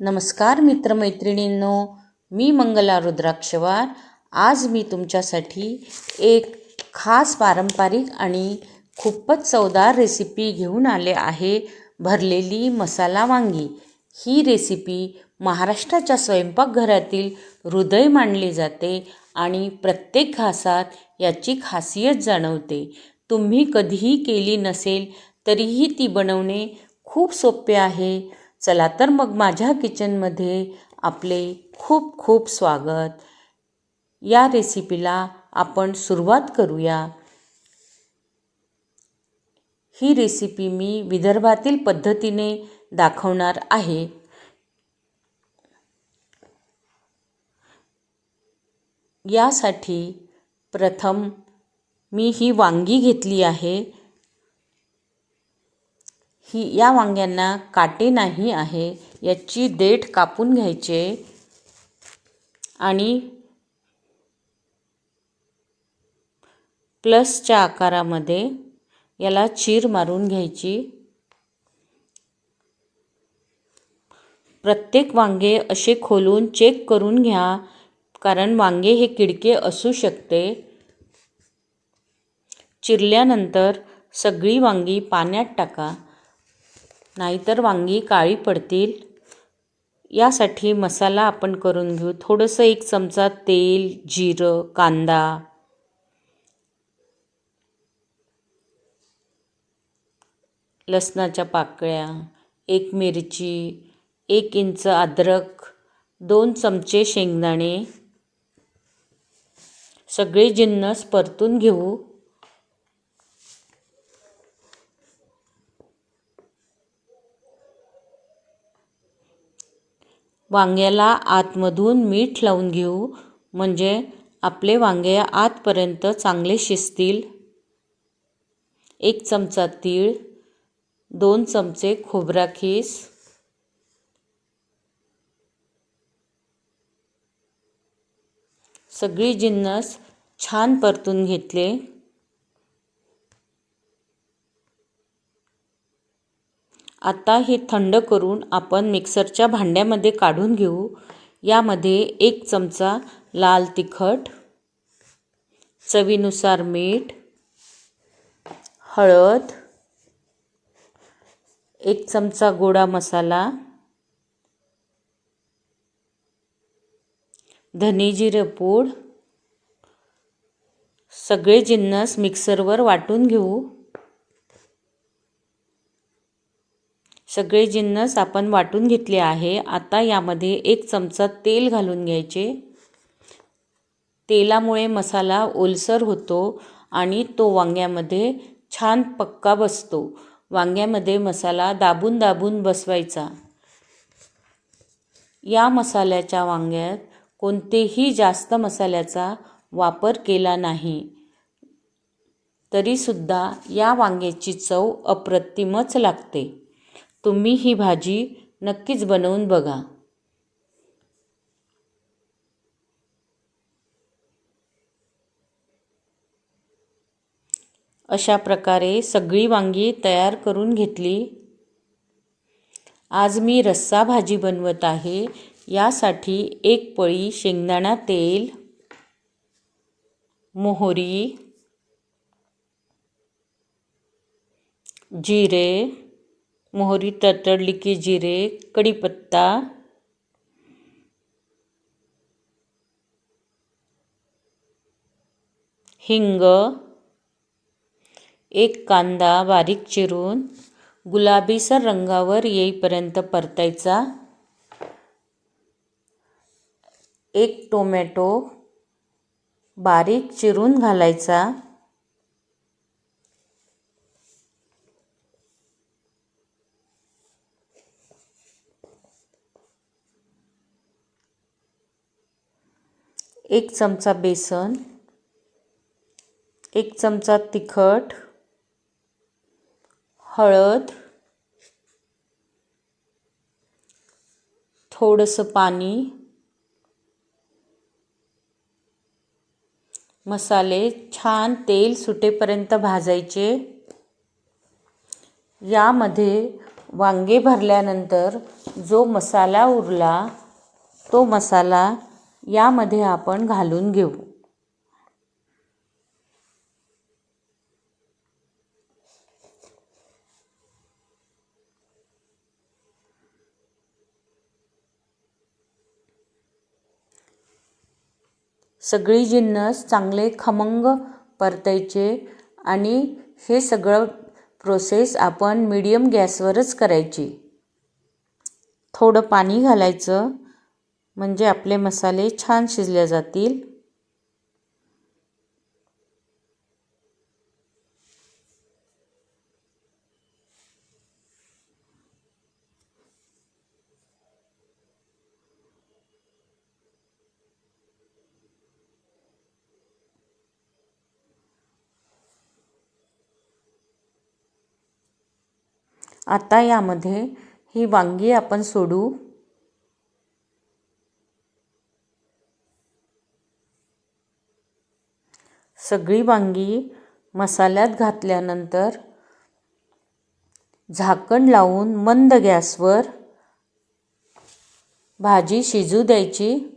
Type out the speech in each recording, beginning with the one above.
नमस्कार मित्रमैत्रिणींनो मी मंगला रुद्राक्षवार. आज मी तुमच्यासाठी एक खास पारंपरिक आणि खूपच चवदार रेसिपी घेऊन आले आहे भरलेली मसाला वांगी. ही रेसिपी महाराष्ट्राच्या स्वयंपाकघरातील हृदय मानली जाते आणि प्रत्येक घासात याची खासियत जाणवते. तुम्ही कधीही केली नसेल तरीही ती बनवणे खूप सोपे आहे. चला तर मग माझ्या किचनमध्ये आपले खूप खूप स्वागत. या रेसिपीला आपण सुरुवात करूया. ही रेसिपी मी विदर्भातील पद्धतीने दाखवणार आहे. यासाठी प्रथम मी ही वांगी घेतली आहे. ही या वांग्यांना काटे नाही आहे याची देठ कापून घ्यायचे आणि प्लसच्या आकारामध्ये याला चीर मारून घ्यायची. प्रत्येक वांगे असे खोलून चेक करून घ्या कारण वांगे हे किडके असू शकते. चिरल्यानंतर सगळी वांगी पाण्यात टाका. नाहीतर वांगी काळी पडतील. यासाठी मसाला आपण करून घेऊ. थोडंसं एक चमचा तेल जिरं कांदा. लसणाच्या पाकळ्या एक मिरची एक इंच अद्रक दोन चमचे शेंगदाणे. सगळे जिन्नस परतून घेऊ. वांग्याला आतमधून मीठ लावून घेऊ. म्हणजे आपले वांगे आतपर्यंत चांगले शिजतील. एक चमचा तीळ दोन चमचे खोबरा खीस सगळी जिन्नस छान परतून घेतले. आता हे थंड करून आपण मिक्सरच्या भांड्यामध्ये काढून घेऊ. यामध्ये एक चमचा लाल तिखट चवीनुसार मीठ हळद एक चमचा गोडा मसाला धने जिरे पूड सगळे जिन्नस मिक्सरवर वाटून घेऊ. सगळे जिन्नस आपण वाटून घेतले आहे. आता यामध्ये एक चमचा तेल घालून घ्यायचे. तेलामुळे मसाला ओलसर होतो आणि तो वांग्यामध्ये छान पक्का बसतो. वांग्यामध्ये मसाला दाबून दाबून बसवायचा. या मसाल्याच्या वांग्यात कोणतेही जास्त मसाल्याचा वापर केला नाही. तरीसुद्धा या वांग्याची चव अप्रतिमच लागते. तुम्ही ही भाजी नक्कीच बनवून बघा. अशा प्रकारे सगळी वांगी तयार करून घेतली. आज मी रस्सा भाजी बनवत आहे. यासाठी एक पळी शेंगदाणा तेल मोहरी जिरे मोहरी तडतडली की जिरे कढीपत्ता. हिंग. एक कांदा बारीक चिरून गुलाबीसर रंगावर येईपर्यंत परतायचा. एक टोमॅटो बारीक चिरून घालायचा. एक चमचा बेसन एक चमचा तिखट हळद थोडंसं पाणी मसाले छान तेल सुटेपर्यंत भाजायचे. यामध्ये वांगे भरल्यानंतर जो मसाला उरला तो मसाला यामध्ये आपण घालून घेऊ. सगळी जिन्नस चांगले खमंग परतायचे आणि हे सगळं प्रोसेस आपण मीडियम गॅसवरच करायची. थोडं पाणी घालायचं. म्हणजे आपले मसाले छान शिजले जातील. आता यामध्ये ही वांगी आपण सोडू. सगळी वांगी मसाल्यात घातल्यानंतर झाकण लावून मंद गॅसवर भाजी शिजू द्यायची.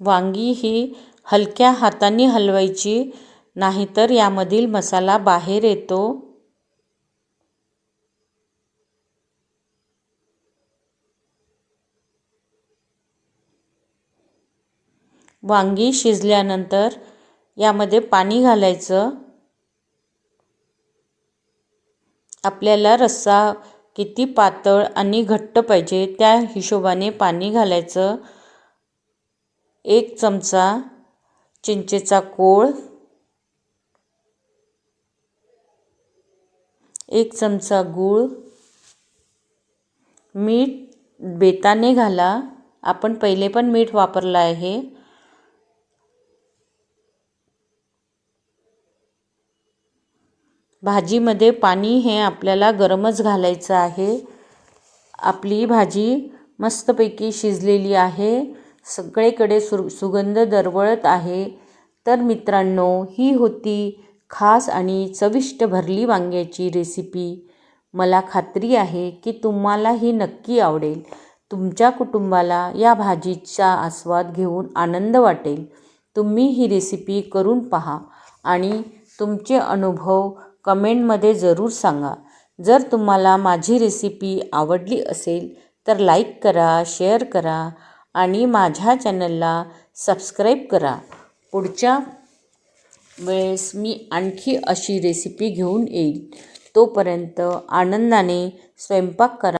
वांगी ही हलक्या हाताने हलवायची नाहीतर यामधील मसाला बाहेर येतो. वांगी शिजल्यानंतर यामध्ये पाणी घालायचं. आपल्याला रस्सा किती पातळ आणि घट्ट पाहिजे त्या हिशोबाने पाणी घालायचं. एक चमचा चिंचेचा कोळ. एक चमचा गूळ. मीठ बेताने घाला. आपण पहिले पण मीठ वापरलं आहे. भाजीमध्ये पाणी हे आपल्याला गरमच घालायचं आहे. आपली भाजी मस्तपैकी शिजलेली आहे. सगळीकडे सु सुगंध दरवळत आहे. तर मित्रांनो ही होती खास आणि चविष्ट भरली वांग्याची रेसिपी मला खात्री आहे की तुम्हाला ही नक्की आवडेल. तुमच्या कुटुंबाला या भाजीचा आस्वाद घेऊन आनंद वाटेल. तुम्ही ही रेसिपी करून पहा आणि तुमचे अनुभव कमेंटमध्ये जरूर सांगा. जर तुम्हाला माझी रेसिपी आवडली असेल तर लाईक करा शेअर करा आणि माझ्या चॅनलला सबस्क्राईब करा. पुढच्या वेळेस मी आणखी अशी रेसिपी घेऊन येईल. तोपर्यंत आनंदाने स्वयंपाक करा.